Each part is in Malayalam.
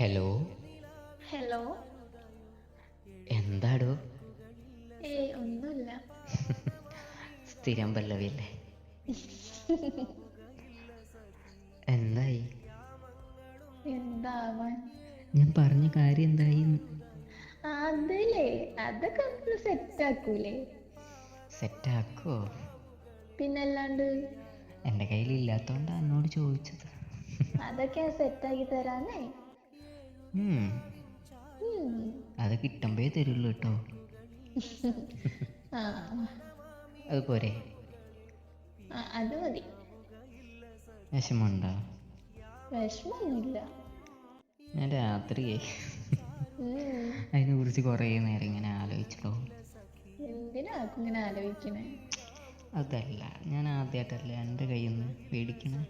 ഹലോ ഹലോ എന്താടോ? ഏയ് ഒന്നുമില്ല. സ്ഥിരം പല്ലവിയല്ലേ? എന്തായി? എന്താവാൻ? ഞാൻ പറഞ്ഞ കാര്യം എന്തായി? അതല്ലേ അതൊക്കെ നമ്മൾ സെറ്റ് ആക്കൂലേ സെറ്റ് ആക്കോ പിന്നല്ലാണ്ട്? എന്റെ കയ്യിൽ ഇല്ലാത്തോണ്ടാ എന്നോട് ചോദിച്ചത്. അതൊക്കെ സെറ്റ് ആക്കി തരാന്നേ. ഉം. അത് കിട്ടുമ്പേ തരുള്ളൂ കേട്ടോ. അത് പോരെ. അത് മതി. വിഷമുണ്ടോ വിഷമൊന്നുമില്ല. ഞാൻ രാത്രിയേ. അതിനെ കുറിച്ച് കുറേ നേരം ഇങ്ങനെ ആലോചിച്ചോ എന്തിനാ ഇങ്ങനെ ആലോചിക്കണേ? അതല്ല ഞാൻ ആദ്യമായിട്ടല്ലേ എന്റെ കയ്യിൽ നിന്ന് മേടിക്കണേ.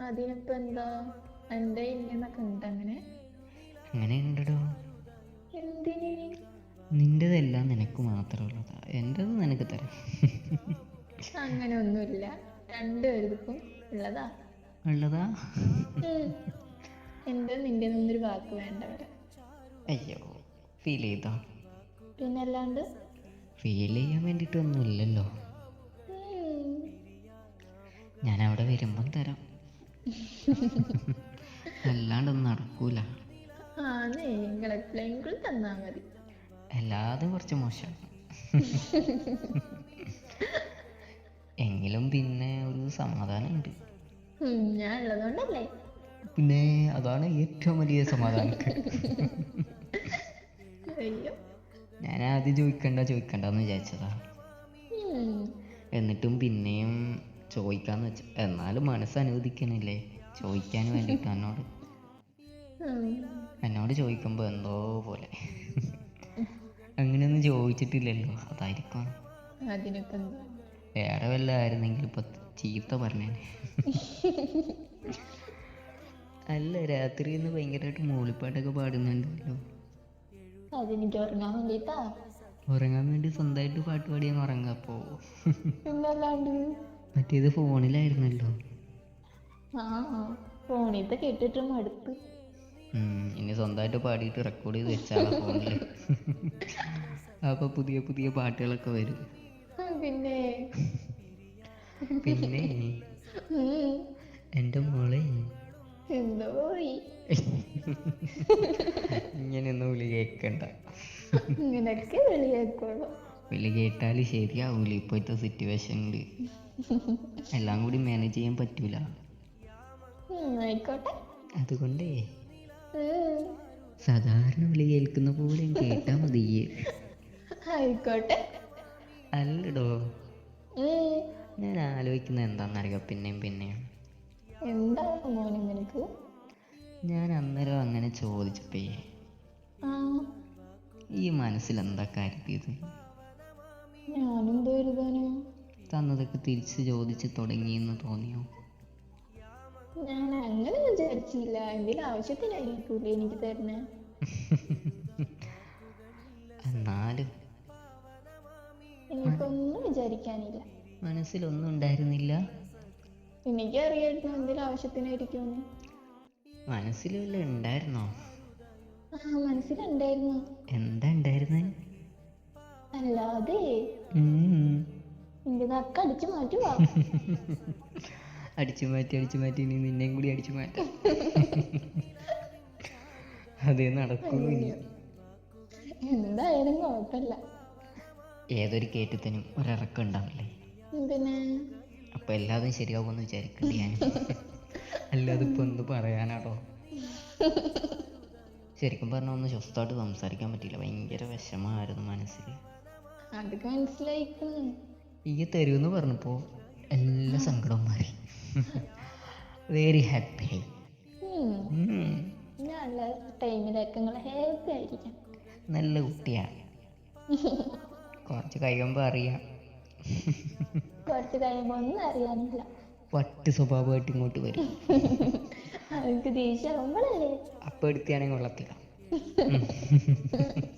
അതിനിപ്പോ എന്താ? എന്റെ നിന്നൊക്കെ ഉണ്ട് അങ്ങനെ അങ്ങനെ ഉണ്ടടോ നിന്റെതെല്ലാം നിനക്ക് മാത്രമുള്ളതാ. എന്റെത് നിനക്ക് തരാം. അങ്ങനെ ഒന്നുമില്ല രണ്ടുപേർക്കും ഉള്ളതാ. ഉള്ളതാ? ഉം. നിന്റെ ഒന്നൊരു വാക്ക് വേണ്ട അവിടെ അയ്യോ ഫീൽ ചെയ്തോ? പിന്നല്ലാണ്ട്? ഫീൽ ചെയ്യാൻ വേണ്ടിയിട്ടൊന്നുമില്ലല്ലോ. ഉം. ഞാൻ അവിടെ വരുമ്പം തരാം. അല്ലാണ്ടൊന്നും നടക്കൂല. ആന്നേ നിങ്ങൾ എപ്പോഴെങ്കിലും തന്നാ മതി. എല്ലാതും കുറച്ച് മോശമാണ് എങ്കിലും പിന്നെ ഒരു സമാധാനമുണ്ട് ഞാൻ ഉള്ളതുകൊണ്ടല്ലേ പിന്നെ അതാണ് ഏറ്റവും വലിയ സമാധാനം. അയ്യോ. ഞാൻ ആദ്യം ചോദിക്കണ്ട ചോദിക്കണ്ടെന്ന് വിചാരിച്ചതാ. എന്നിട്ടും പിന്നെയും ചോദിക്കാന്ന് വെച്ച എന്നാലും മനസ്സ് അനുവദിക്കണില്ലേ? ചോദിക്കാൻ വേണ്ടിയിട്ട് എന്നോട്. എന്നോട് ചോദിക്കുമ്പോൾ എന്തോ പോലെ. അങ്ങനെയൊന്നും ചോദിച്ചിട്ടില്ലല്ലോ. അതായിരിക്കും. വേറെ വല്ല ആയിരുന്നെങ്കിൽ ഇപ്പൊ ചീത്ത പറഞ്ഞേ അല്ല രാത്രി ഇന്ന് ഭയങ്കരമായിട്ട് മൂളിപ്പാട്ടൊക്കെ പാടുന്നുണ്ടല്ലോ. അതെനിക്ക് ഉറങ്ങാൻ വേണ്ടിട്ടാ. ഉറങ്ങാൻ വേണ്ടി സ്വന്തമായിട്ട് പാട്ട് പാടി ഞാൻ ഉറങ്ങാ അപ്പോ. പിന്നല്ലാണ്ട്? മറ്റേത് ഫോണിലായിരുന്നല്ലോ. ആ. ഫോണിത്തെ കേട്ടിട്ട് മടുത്ത്. ഇനി സ്വന്തമായിട്ട് പാടിയിട്ട് റെക്കോർഡ് ചെയ്ത് വെച്ചാളാ ഫോണിൽ അപ്പൊ പുതിയ പുതിയ പാട്ടുകളൊക്കെ വരും. പിന്നെ? പിന്നെ? എന്റെ എന്റെ മോളെ. എന്തോ പോയി ഇങ്ങനെയൊന്നും വിളി കേൾക്കണ്ട വിളി കേട്ടാൽ ശരിയാവൂല ഇപ്പോഴത്തെ സിറ്റുവേഷനിൽ എല്ലാം കൂടി മാനേജ് ചെയ്യാൻ പറ്റൂല. ആയിക്കോട്ടെ. അതുകൊണ്ടേ. സാധാരണ വിളി കേൾക്കുന്ന പോലെ കേട്ടാ മതി ആയിക്കോട്ടെ. അല്ലടോ. ഞാൻ ആലോചിക്കുന്നത് എന്താണെന്നറിയോ? പിന്നെയും പിന്നെയും. എന്താ മോനെ നിനക്ക്? ഞാൻ അന്നേരം അങ്ങനെ ചോദിച്ചപ്പേ ഈ മനസ്സിൽ എന്താ കരുതിയത്? ഞാനെന്തോ എഴുതാനോ തന്നതൊക്കെ തിരിച്ചു ചോദിച്ചു തുടങ്ങിയെന്ന് തോന്നിയോ? ഞാൻ അങ്ങനെ വിചാരിച്ചില്ല എന്തെങ്കിലും ആവശ്യത്തിനായിരിക്കൂലേ എനിക്ക് തരുന്നേ? എന്നാലും. എനിക്കൊന്നും വിചാരിക്കാനില്ല. മനസ്സിലൊന്നും ഉണ്ടായിരുന്നില്ല. എനിക്കറിയായിരുന്നു എന്തെങ്കിലും ആവശ്യത്തിനായിരിക്കുമെന്ന് മനസ്സിൽ വല്ല ഉണ്ടായിരുന്നോ? ആ മനസ്സിലുണ്ടായിരുന്നു. എന്താ ഉണ്ടായിരുന്നേ? അല്ലാതെ. നിന്റെ നക്ക അടിച്ചു മാറ്റുവാ. അടിച്ചു മാറ്റി അടിച്ചു മാറ്റി ഇനി നിന്നെയും കൂടി അടിച്ചു മാറ്റാം. അതേ നടക്കൂ ഇനി. എന്തായാലും കുഴപ്പമില്ല. ഏതൊരു കേറ്റത്തിനും ഒരിറക്കം ഉണ്ടാവില്ലേ? പിന്നെ അപ്പൊ എല്ലാതും ശരിയാവുമെന്ന് വിചാരിക്കില്ല ഞാൻ? അല്ലാതെ ഇപ്പൊ എന്ത് പറയാനാടോ? ശരിക്കും പറഞ്ഞ ഒന്ന് സ്വസ്ഥമായിട്ട് സംസാരിക്കാൻ പറ്റിയില്ല. ഭയങ്കര വിഷമമായിരുന്നു മനസ്സിൽ അതൊക്കെ മനസ്സിലായിക്കുന്നു. ഈ തരുമെന്ന് പറഞ്ഞപ്പോ എല്ലാ സങ്കടവും മാറി. വെരി ഹാപ്പി നല്ല ടൈമിലൊക്കെ നിങ്ങൾ ഹാപ്പി ആയിരിക്കാം. നല്ല കുട്ടിയാണ് കുറച്ച് കഴിയുമ്പോൾ അറിയാം. കുറച്ച് കഴിയുമ്പോൾ ഒന്നും അറിയാനില്ല. പട്ട് സ്വഭാവമായിട്ട് ഇങ്ങോട്ട് വരും. അവർക്ക് ദേഷ്യം ആവുമ്പോഴല്ലേ? അപ്പം എടുത്തിയാണെങ്കിൽ കൊള്ളത്തില്ല